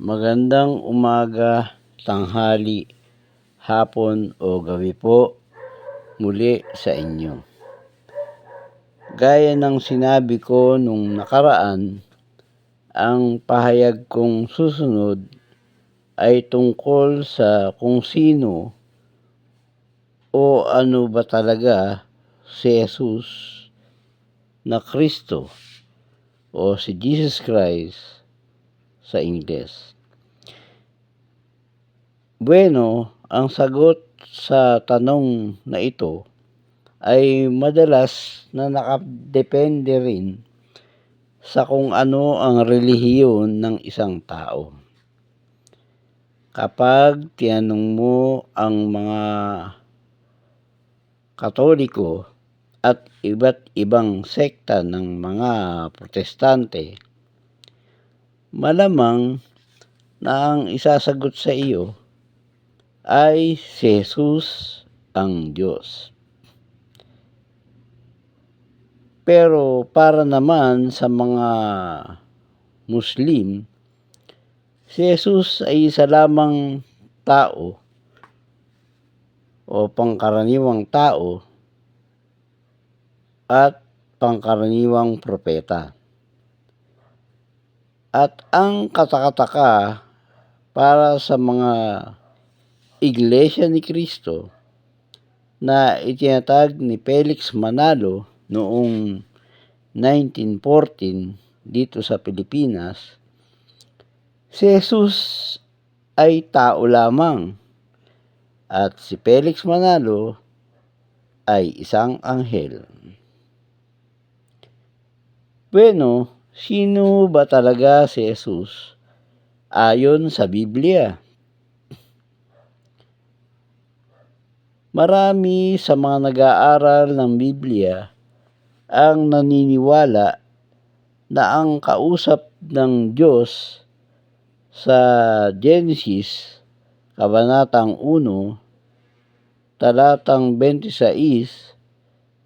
Magandang umaga, tanghali, hapon o gabi po muli sa inyo. Gaya ng sinabi ko nung nakaraan, ang pahayag kong susunod ay tungkol sa kung sino o ano ba talaga si Jesus na Kristo o si Jesus Christ sa Ingles. Bueno, ang sagot sa tanong na ito ay madalas na nakadepende rin sa kung ano ang relihiyon ng isang tao. Kapag tinanong mo ang mga Katoliko at iba't ibang sekta ng mga protestante, malamang na ang isasagot sa iyo ay si Jesus ang Diyos. Pero para naman sa mga Muslim, si Jesus ay isa lamang tao o pangkaraniwang tao at pangkaraniwang propeta. At ang katakataka para sa mga iglesia ni Kristo na itinatag ni Felix Manalo noong 1914 dito sa Pilipinas, si Jesus ay tao lamang at si Felix Manalo ay isang anghel. Bueno, Sino ba talaga si Jesus ayon sa Biblia? Marami sa mga nag-aaral ng Biblia ang naniniwala na ang kausap ng Diyos sa Genesis, Kabanatang 1, talatang 26,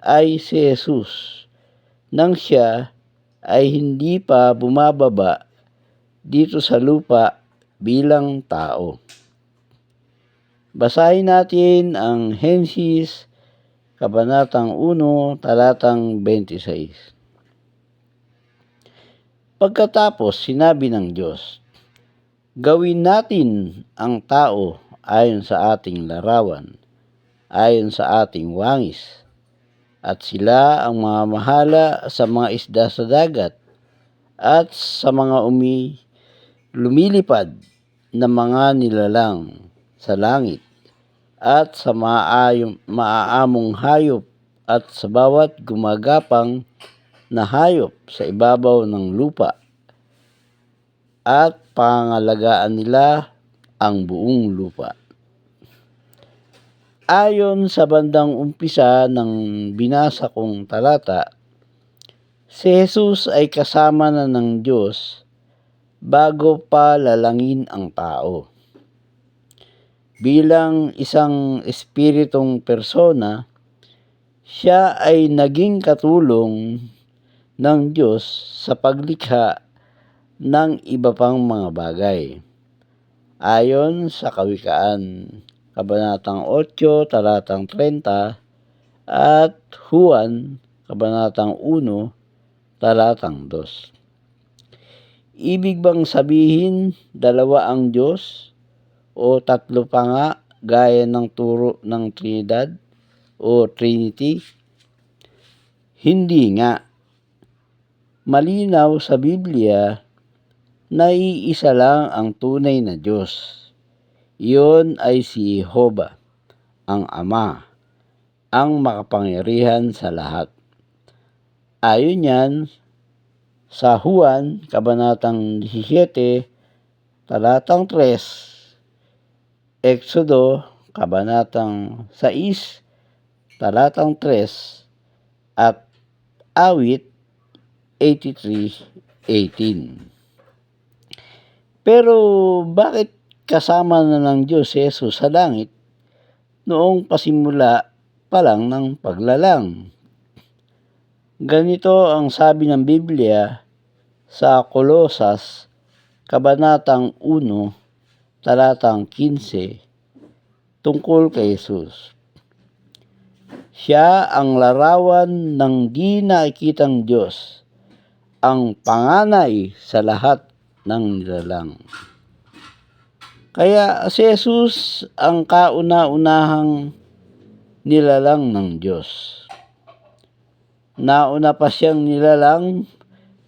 ay si Jesus nang siya ay hindi pa bumababa dito sa lupa bilang tao. Basahin natin ang Hensis, Kabanatang 1, talatang 26. Pagkatapos sinabi ng Diyos, Gawin natin ang tao ayon sa ating larawan, ayon sa ating wangis, at sila ang mamahala sa mga isda sa dagat at sa mga umi lumilipad na mga nilalang sa langit at sa maayong, maaamong hayop at sa bawat gumagapang na hayop sa ibabaw ng lupa at pangalagaan nila ang buong lupa. Ayon sa bandang umpisa ng binasa kong talata, si Jesus ay kasama na ng Diyos bago pa lalangin ang tao. Bilang isang espiritong persona, siya ay naging katulong ng Diyos sa paglikha ng iba pang mga bagay. Ayon sa Kawikaan Kabanatang 8, talatang 30, at Juan, Kabanatang 1, talatang 2. Ibig bang sabihin dalawa ang Diyos o tatlo pa nga gaya ng turo ng Trinidad o Trinity? Hindi nga. Malinaw sa Biblia na iisa lang ang tunay na Diyos iyon ay si Jehovah, ang Ama, ang makapangyarihan sa lahat. Ayon yan sa Juan, Kabanatang 17, Talatang 3, Exodo, Kabanatang 6, Talatang 3, at Awit 83.18. Pero bakit kasama na ng Diyos si Jesus sa langit noong pasimula pa lang ng paglalang. Ganito ang sabi ng Biblia sa Kolosas, Kabanatang 1, talatang 15, tungkol kay Jesus. Siya ang larawan ng di nakikitang Diyos, ang panganay sa lahat ng nilalang. Kaya si Jesus ang kauna-unahang nilalang ng Diyos. Nauna pa siyang nilalang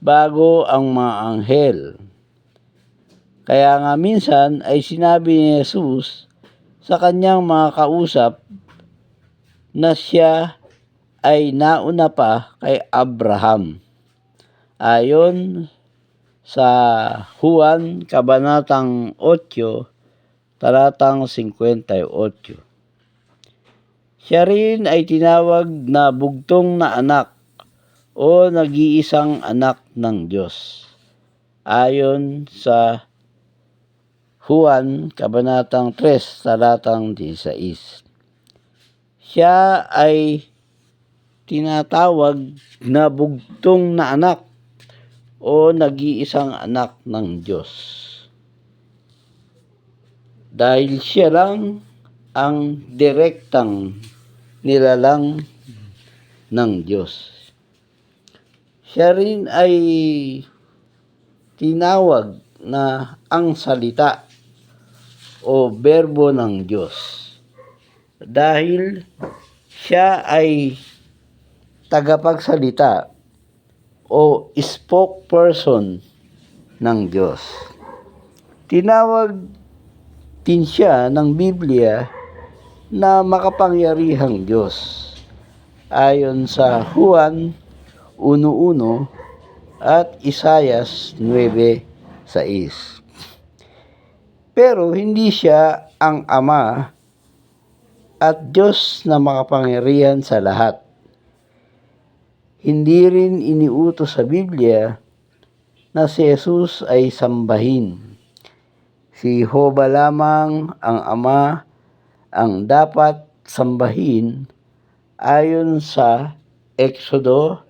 bago ang mga anghel. Kaya nga minsan ay sinabi ni Jesus sa kanyang mga kausap na siya ay nauna pa kay Abraham. Ayon sa Juan Kabanatang 8, talatang 58. Siya rin ay tinawag na bugtong na anak o nag-iisang anak ng Diyos. Ayon sa Juan, Kabanatang 3, talatang 16. Siya ay tinatawag na bugtong na anak o nag-iisang anak ng Diyos. Dahil siya lang ang direktang nilalang ng Diyos. Siya rin ay tinawag na ang salita o berbo ng Diyos. Dahil siya ay tagapagsalita o spokesperson ng Diyos. Tinawag din siya ng Biblia na makapangyarihang Diyos. Ayon sa Juan 1.1 at Isayas 9.6. Pero hindi siya ang Ama at Diyos na makapangyarihan sa lahat. Hindi rin iniutos sa Biblia na si Jesus ay sambahin. Si Jehovah lamang ang Ama ang dapat sambahin ayon sa Exodo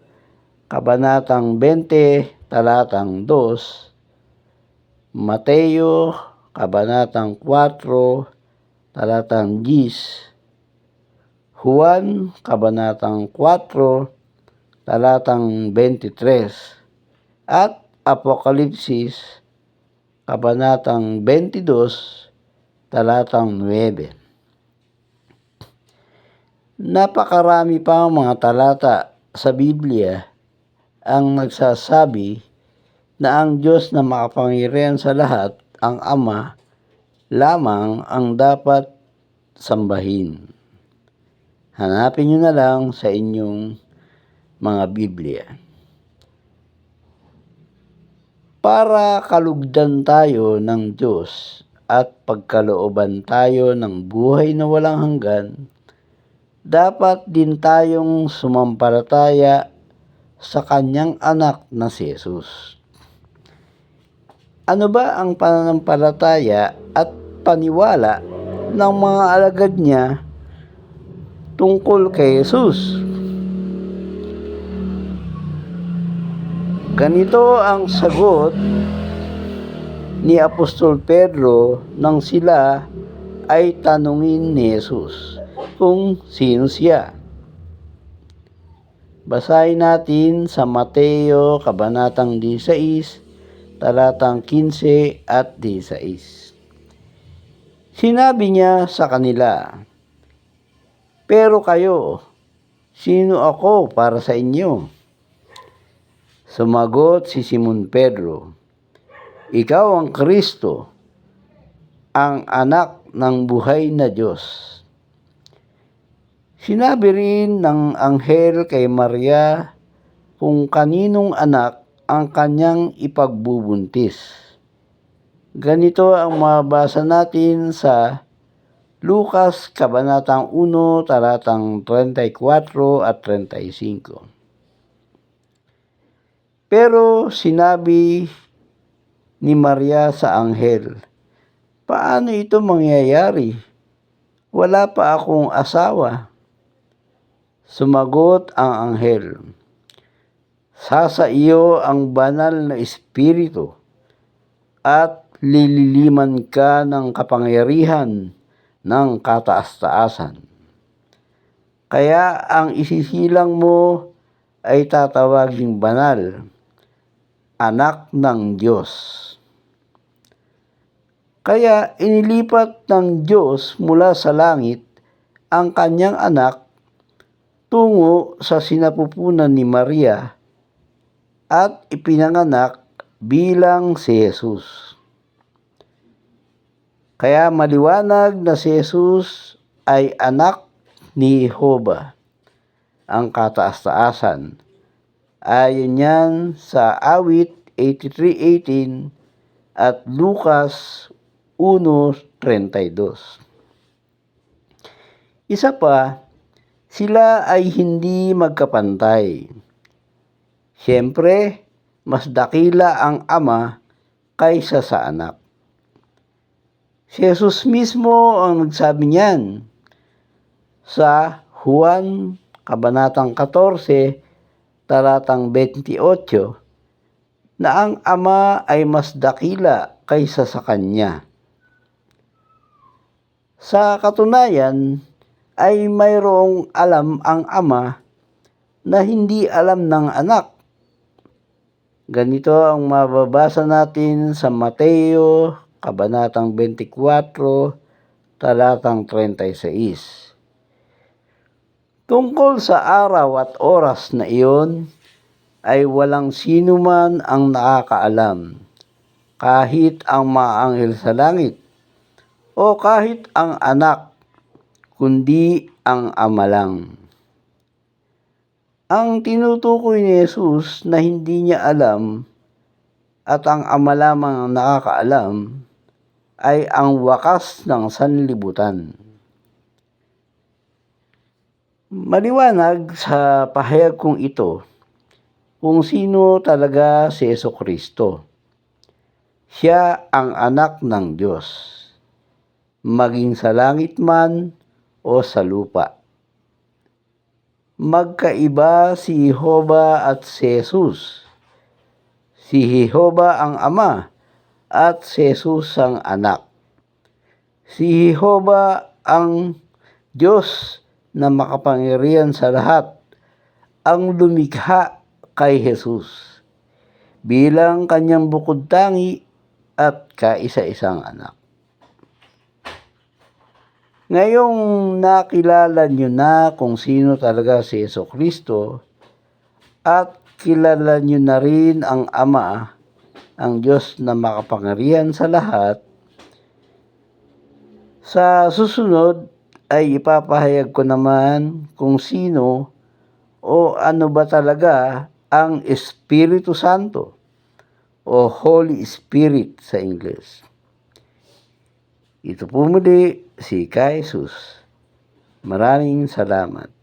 Kabanatang 20, talatang 2, Mateo Kabanatang 4, talatang 10, Juan, Kabanatang 4, talatang 23, at Apokalipsis, Kabanatang 22, talatang 9. Napakarami pa mga talata sa Biblia ang nagsasabi na ang Diyos na makapangyarihan sa lahat ang Ama lamang ang dapat sambahin. Hanapin nyo na lang sa inyong mga Biblia. Para kalugdan tayo ng Diyos at pagkalooban tayo ng buhay na walang hanggan, dapat din tayong sumampalataya sa kanyang anak na si Jesus. Ano ba ang pananampalataya at paniwala ng mga alagad niya tungkol kay Jesus? Ganito ang sagot ni Apostol Pedro nang sila ay tanungin ni Jesus kung sino siya. Basahin natin sa Mateo Kabanatang 16 talatang 15 at 16. Sinabi niya sa kanila, Pero kayo, sino ako para sa inyo? Sumagot si Simon Pedro, Ikaw ang Kristo, ang anak ng buhay na Diyos. Sinabi rin ng anghel kay Maria kung kaninong anak ang kanyang ipagbubuntis. Ganito ang mabasa natin sa Lucas Kabanatang 1, talatang 34 at 35. Pero sinabi ni Maria sa anghel, Paano ito mangyayari? Wala pa akong asawa. Sumagot ang anghel, Sasa iyo ang banal na espiritu at lililiman ka ng kapangyarihan ng kataas-taasan. Kaya ang isisilang mo ay tatawaging banal, anak ng Diyos. Kaya inilipat ng Diyos mula sa langit ang kanyang anak tungo sa sinapupunan ni Maria at ipinanganak bilang si Jesus. Kaya maliwanag na si Jesus ay anak ni Jehovah, ang kataas-taasan. Ayon yan sa awit 83.18 at Lucas 1.32. Isa pa, sila ay hindi magkapantay. Siyempre, mas dakila ang ama kaysa sa anak. Si Jesus mismo ang nagsabi niyan sa Juan Kabanatang 14, talatang 28, na ang ama ay mas dakila kaysa sa kanya. Sa katunayan, ay mayroong alam ang ama na hindi alam ng anak. Ganito ang mababasa natin sa Mateo, Kabanatang 24, talatang 36. Tungkol sa araw at oras na iyon, ay walang sino man ang nakakaalam, kahit ang mga anghel sa langit, o kahit ang anak, kundi ang ama lang. Ang tinutukoy ni Jesus na hindi niya alam at ang ama lamang ang nakakaalam ay ang wakas ng sanlibutan. Maliwanag sa pahayag kong ito kung sino talaga si Yeso Kristo. Siya ang anak ng Diyos, maging sa langit man o sa lupa. Magkaiba si Jehova at si Jesus. Si Jehova ang ama at si Jesus ang anak. Si Jehova ang Diyos na makapangyarihan sa lahat, ang lumikha kay Jesus bilang kanyang bukod tangi at kaisa-isang anak. Ngayong nakilala nyo na kung sino talaga si Yeso Kristo at kilala nyo na rin ang Ama, ang Diyos na makapangyarihan sa lahat, sa susunod ay ipapahayag ko naman kung sino o ano ba talaga ang Espiritu Santo o Holy Spirit sa English. Ito po muli si Kaisus. Maraming salamat.